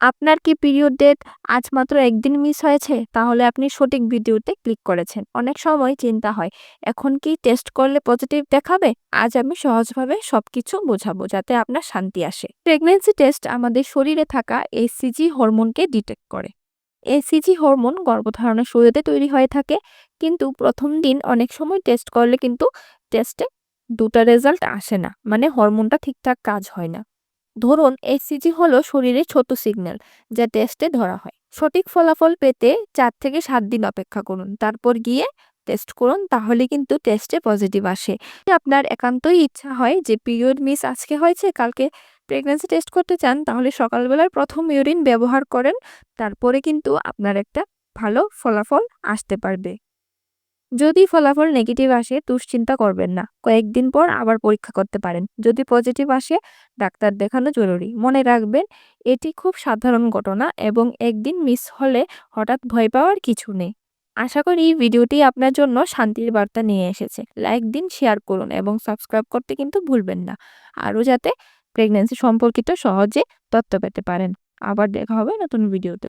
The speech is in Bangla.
আপনার কি পিরিয়ড ডেট আজ মাত্র একদিন মিস হয়েছে? তাহলে আপনি সঠিক ভিডিওতে ক্লিক করেছেন। অনেক সময় চিন্তা হয়, এখন কি টেস্ট করলে পজিটিভ দেখাবে? আজ আমি সহজভাবে সবকিছু বোঝাবো, যাতে আপনার শান্তি আসে। প্রেগনেন্সি টেস্ট আমাদের শরীরে থাকা এসিজি হরমোনকে ডিটেক্ট করে। এসিজি হরমোন গর্ভধারণের শুরুতে তৈরি হয়ে থাকে, কিন্তু প্রথম দিন অনেক সময় টেস্ট করলে কিন্তু টেস্টে দুটা রেজাল্ট আসে না মানে হরমোনটা ঠিকঠাক কাজ হয় না। ধরুন এসিজি হলো শরীরের ছোট সিগন্যাল যা টেস্টে ধরা হয়। সঠিক ফলাফল পেতে চার থেকে সাত দিন অপেক্ষা করুন, তারপর গিয়ে টেস্ট করুন, তাহলে কিন্তু টেস্টে পজিটিভ আসে। আপনার একান্তই ইচ্ছা হয় যে পিরিয়ড মিস আজকে হয়েছে, কালকে প্রেগনেন্সি টেস্ট করতে চান, তাহলে সকালবেলার প্রথম ইউরিন ব্যবহার করেন, তারপরে কিন্তু আপনার একটা ভালো ফলাফল আসতে পারবে। যদি ফলাফল নেগেটিভ আসে, দুশ্চিন্তা করবেন না। কয়েকদিন পর আবার পরীক্ষা করতে পারেন। যদি পজিটিভ আসে, ডাক্তার দেখানো জরুরি। মনে রাখবেন, এটি খুব সাধারণ ঘটনা এবং একদিন মিস হলে হঠাৎ ভয় পাওয়ার কিছু নেই। আশা করি এই ভিডিওটি আপনার জন্য শান্তির বার্তা নিয়ে এসেছে। লাইক দিন শেয়ার করুন এবং সাবস্ক্রাইব করতে কিন্তু ভুলবেন না। আরও যাতে প্রেগনেন্সি সম্পর্কিত সহজে তথ্য পেতে পারেন। আবার দেখা হবে নতুন ভিডিওতে।